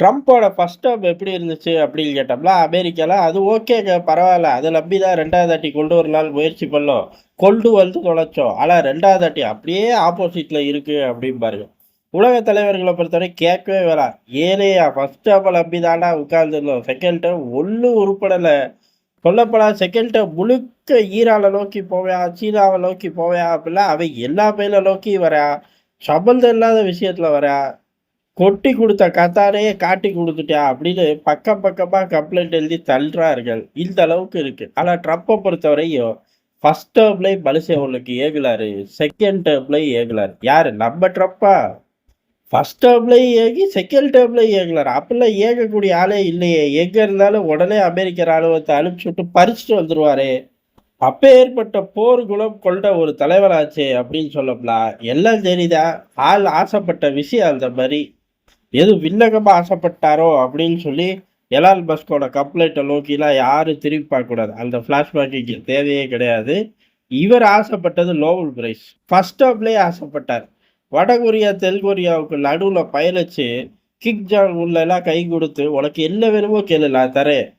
ட்ரம்ப்போட first stop எப்படி இருந்துச்சு அப்படின்னு கேட்டோம்னா, அமெரிக்காவில் அது ஓகேங்க பரவாயில்ல அது நம்பி தான் 2வது வாட்டி கொண்டு வரலான்னு முயற்சி பண்ணோம். கொண்டு வந்து தொலைச்சோம். ஆனா 2வது வாட்டி அப்படியே ஆப்போசிட்டில் இருக்குது அப்படிம்பாருங்க. உலக தலைவர்களை பொறுத்தவரை கேட்கவே வேணாம். ஏழையா ஃபர்ஸ்ட் ஸ்டாப்பை நம்பி தான்டா உட்கார்ந்துருந்தோம் செகண்ட் டேம் ஒன்றும் உருப்படலை சொல்லப்போனா செகண்ட் டேம் முழுக்க ஈரான நோக்கி போவையா சீனாவை நோக்கி போவையா அப்படிலாம் அவன் எல்லா பயில நோக்கி வரான். சம்மந்தம் இல்லாத விஷயத்தில் வரா கொட்டி கொடுத்த கத்தாரையே காட்டி கொடுத்துட்டா அப்படின்னு பக்கம் பக்கமாக கம்ப்ளைண்ட் எழுதி தள்ளுறார்கள் இந்த அளவுக்கு இருக்கு. ஆனால் ட்ரம்ப்பை பொறுத்தவரையும் ஃபர்ஸ்ட் டேர்ம்லயும் மனுஷன் உங்களுக்கு ஏகுலாரு. செகண்ட் டேர்ம்லேயும் ஏகுலாரு. யார் நம்ம ட்ரம்பா? First டேர்ம்லேயும் ஏகி, second டேர்ம்லேயும் ஏகுலாரு. அப்படிலாம் ஏகக்கூடிய ஆளே இல்லையே. எங்கே இருந்தாலும் உடனே அமெரிக்க ராணுவத்தை அனுப்பிச்சு விட்டு பறிச்சுட்டு வந்துடுவார் அப்போ ஏற்பட்ட போர் குணம் கொண்ட ஒரு தலைவராச்சே அப்படின்னு சொல்லப்பலாம் எல்லாம் தெரியுதா ஆள் ஆசைப்பட்ட விஷயம் அந்த மாதிரி எது வில்லகமாக ஆசைப்பட்டாரோ அப்படின்னு சொல்லி எலால் பஸ்கோட கம்ப்ளைண்ட்ட நோக்கிலாம் யாரும் திரும்பி பார்க்கக்கூடாது. அந்த ஃப்ளாஷ்பேக்கு தேவையே கிடையாது. இவர் ஆசைப்பட்டது நோபல் பிரைஸ். ஃபர்ஸ்ட் ஆஃப்லேயே ஆசைப்பட்டார். வடகொரியா, தென்கொரியாவுக்கு நடுவில் பயணிச்சு, கிக் ஜான் உள்ளெல்லாம் கை கொடுத்து "உனக்கு என்ன வேணுமோ கேளு நான் தரேன்."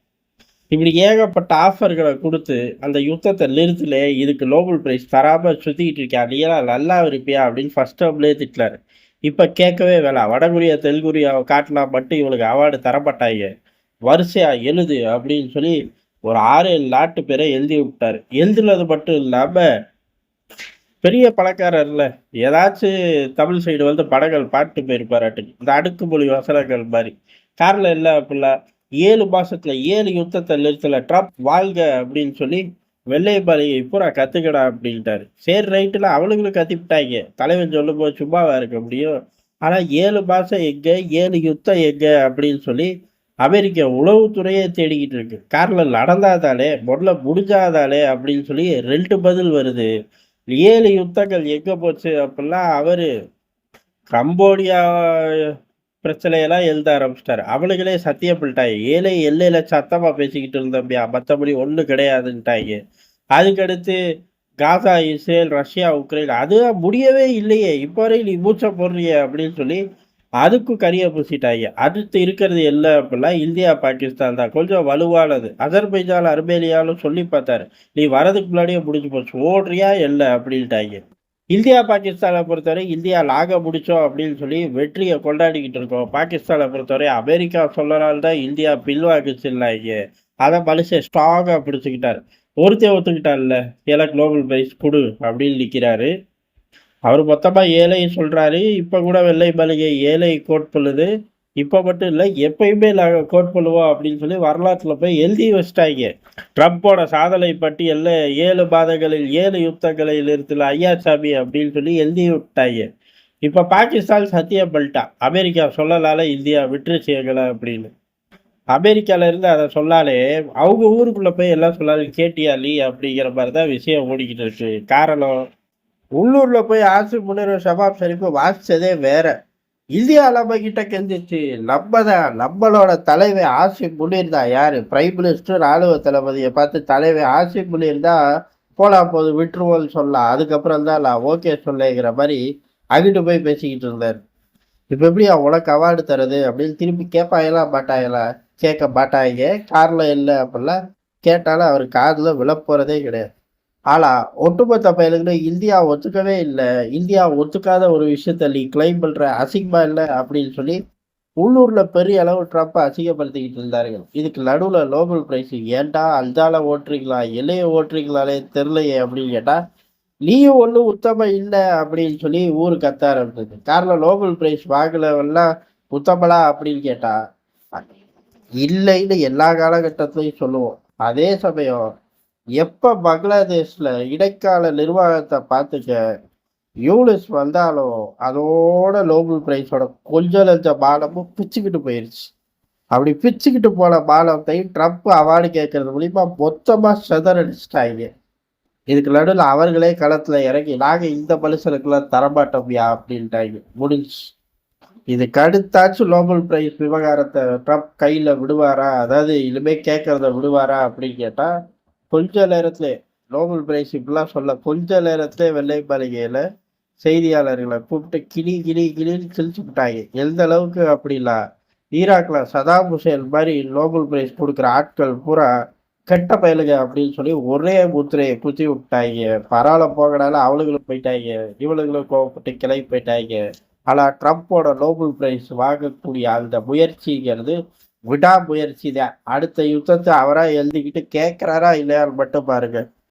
இப்படி ஏகப்பட்ட ஆஃபர்களை கொடுத்து அந்த யுத்தத்தை நிறுத்தலே, இதுக்கு நோபல் பிரைஸ் தராமல் சுற்றிக்கிட்டு இருக்கியா? நீயெல்லாம் நல்லா இருப்பியா? அப்படின்னு ஃபர்ஸ்ட் ஆஃப்லேயே திட்டினார் இப்போ கேட்கவே வேணாம். வடகொரியா, தென்கொரியாவ காட்டினா மட்டும் இவனுக்கு அவார்டு தரப்பட்டாங்க வரிசையா எழுது அப்படின்னு சொல்லி ஒரு 6, 7 நாட்டு பேரை எழுதி விட்டாரு. எழுதுனது மட்டும் இல்லாமல் பெரிய பணக்காரர்ல. ஏதாச்சும் தமிழ் சைடு வந்து படங்கள் பாட்டு போயிருப்பாராட்டுக்கு. இந்த அடுக்குமொழி வசனங்கள் மாதிரி காரணம் இல்லை அப்படின்னா, ஏழு மாசத்துல ஏழு யுத்தத்தை நிறுத்தல. ட்ரம்ப் வாழ்க அப்படின்னு சொல்லி, வெள்ளை மாளிகை பூரா கத்துக்கடா அப்படின்ட்டாரு. சரி ரைட்டில் அவளுங்களும் கத்திப்புட்டாய்ங்க. தலைவன் சொல்லும்போது சும்மாவா இருக்க முடியும்? ஆனால் ஏழு மாதம் எங்க? ஏழு யுத்தம் எங்க? அப்படின்னு சொல்லி அமெரிக்க உளவுத்துறையே தேடிக்கிட்டு இருக்கு. காரில் நடந்தாதாலே முதல்ல முடிஞ்சாதாலே அப்படின்னு சொல்லி ரெண்டு பதில் வருது. ஏழு யுத்தங்கள் எங்கே போச்சு அப்படிலாம் அவர் கம்போடியா பிரச்சனையெல்லாம் எழுத ஆரம்பிச்சிட்டாரு அவனுங்களே சத்தியம் பண்ணிட்டாய்ங்க. ஏழை எல்லையில சத்தமா பேசிக்கிட்டு இருந்தம்பியா மற்றபடி ஒன்றும் கிடையாதுன்ட்டாய்ங்க. அதுக்கடுத்து காசா, இஸ்ரேல், ரஷ்யா, உக்ரைன் அதுதான் முடியவே இல்லையே. இப்போ வரையும் நீ மூச்சை போடுறிய அப்படின்னு சொல்லி, அதுக்கும் கரியை பூசிட்டாங்க அடுத்து இருக்கிறது என்ன அப்படின்னா, இந்தியா, பாகிஸ்தான் தான். கொஞ்சம் வலுவானது. அஜர்பைஜான், அர்மேனியான்னு சொல்லி பார்த்தாரு. நீ வரதுக்கு முன்னாடியே முடிஞ்சு போச்சு. ஓடுறியா என்ன? அப்படின்ட்டாங்க இந்தியா, பாகிஸ்தானை பொறுத்தவரை இந்தியா லாக முடிச்சோம் அப்படின்னு சொல்லி வெற்றியை கொண்டாடிக்கிட்டு இருக்கோம். பாகிஸ்தானை பொறுத்தவரை அமெரிக்கா சொன்னனால தான் இந்தியா பின்வாங்குச்சுன்னாய்ங்க. அதை மனுஷன் ஸ்ட்ராங்காக பிடிச்சிக்கிட்டார் ஒருத்தன் ஒத்துக்கிட்டார்ல எனக்கு குளோபல் பிரைஸ் குடு அப்படின்னு நிற்கிறாரு அவர் மொத்தமாக ஏழை சொல்கிறாரு இப்போ கூட வெள்ளை மாளிகை ஏழை கோட் பண்ணுது. இப்போ மட்டும் இல்லை எப்பயுமே நாங்கள் கோட் பண்ணுவோம் அப்படின்னு சொல்லி வரலாற்றில் போய் எழுதி வச்சிட்டாங்க ட்ரம்ப்போட சாதனை பட்டியலில் ஏழு மாதங்களில் ஏழு யுத்தங்களை நிறுத்தின ஐயாசாமி அப்படின்னு சொல்லி எழுதி விட்டாங்க இப்போ பாகிஸ்தான் சத்தியம் பண்ணிட்டான். அமெரிக்கா சொல்லலால இந்தியா விட்டுருச்சு எங்களை அப்படின்னு. அமெரிக்காவிலேருந்து இருந்து சொன்னாலே, அவங்க ஊருக்குள்ளே போய் எல்லாம் சொன்னாலும் கேட்டியா அப்படிங்கிற மாதிரி தான் விஷயம் ஓடிக்கிட்டு இருக்கு. காரணம், உள்ளூரில் போய் ஆசிப் முனீரும், ஷபாப் ஷெரீஃபும் வாசித்ததே வேற. இந்தியா நம்மகிட்ட கெஞ்சிச்சு. நம்ம தான் நம்மளோட தலைவன் ஆசிப் முனீர் தான். யாரு? பிரைம் மினிஸ்டர், ராணுவ தளபதியை பார்த்து தலைவன் ஆசிப் முனீர் தான் போனா போது விட்டுருவோம்னு சொல்லலாம் அதுக்கப்புறம் தான் நான் ஓகே சொல்லுங்கிற மாதிரி அங்கிட்டு போய் பேசிக்கிட்டு இருந்தார் இப்போ எப்படியா உனக்கு அவார்டு தருது அப்படின்னு திரும்பி கேட்பாங்களா? மாட்டாங்களா? கேட்க மாட்டாய்ங்க. காரில் இல்லை அப்படிலாம் கேட்டாலும் அவர் காதில் விழப்போறதே கிடையாது. ஆனா, ஒட்டுமொத்த பயலுக்குன்னு இந்தியா ஒத்துக்கவே இல்லை இந்தியா ஒத்துக்காத ஒரு விஷயத்த நீ கிளைம் பண்ற அசிங்கமா இல்லை அப்படின்னு சொல்லி உள்ளூர்ல பெரிய அளவு ட்ரம்ப அசிங்கப்படுத்திக்கிட்டு இருந்தார்கள். இதுக்கு நடுவுல நோபல் பிரைஸ் ஏன்டா அஞ்சால ஓட்டுறீங்களா? என்னைய ஓட்டுறீங்களாலே தெரியலையே அப்படின்னு கேட்டா, நீயும் ஒன்றும் உத்தம இல்லை அப்படின்னு சொல்லி ஊர் கத்த ஆரம்பிச்சது. காரணம் நோபல் பிரைஸ் வாங்கலவெல்லாம் உத்தமலா அப்படின்னு கேட்டா, இல்லைன்னு எல்லா காலகட்டத்திலையும் சொல்லுவோம். அதே சமயம் எப்போ பங்களாதேஷில் இடைக்கால நிர்வாகத்தை பார்த்துக்க, யூனிஸ் வந்தாலும் அதோட நோபல் பிரைஸோட கொஞ்சம் லஞ்ச பாலமும் பிச்சுக்கிட்டு போயிருச்சு. அப்படி பிச்சுக்கிட்டு போன மானத்தை ட்ரம்ப் அவார்டு கேட்கறது மூலிமா மொத்தமாக செதறடிச்சிட்டாங்க இதுக்கு நடுவில் அவர்களே களத்தில் இறங்கி, நாங்கள் இந்த மனுஷனுக்குலாம் தரமாட்டோம்யா அப்படின்ட்டாய்ங்க. முடிஞ்சுச்சு. இதுக்கு அடுத்தாச்சும் நோபல் பிரைஸ் விவகாரத்தை ட்ரம்ப் கையில் விடுவாரா? அதாவது இனிமேல் கேட்கறத விடுவாரா? அப்படின்னு கேட்டால் கொஞ்ச நேரத்திலே நோபல் பிரைஸ் இப்படிலாம் சொல்ல கொஞ்ச நேரத்திலே வெள்ளை மாளிகையில செய்தியாளர்களை கூப்பிட்டு கிளி கிளி கிளின்னு கிழிச்சு விட்டாங்க. எந்த அளவுக்கு அப்படின்னா, ஈராக்ல சதாம் ஹுசேன் மாதிரி நோபல் பிரைஸ் கொடுக்குற ஆட்கள் பூரா கெட்ட பயலுங்க அப்படின்னு சொல்லி ஒரே முத்திரையை குத்தி விட்டாங்க. பரவாயில்ல போகனால அவளுகளும் போயிட்டாங்க. இவளுகளும் கோவப்பட்டு கிளம்பி போயிட்டாங்க. ஆனால் ட்ரம்ப்போட நோபல் பிரைஸ் வாங்கக்கூடிய அந்த முயற்சிங்கிறது விடாமுயற்சி தான் அடுத்த யுத்தத்தை அவராக எழுதிக்கிட்டு கேட்குறாரா இல்லையான்னு மட்டும் பாருங்கள்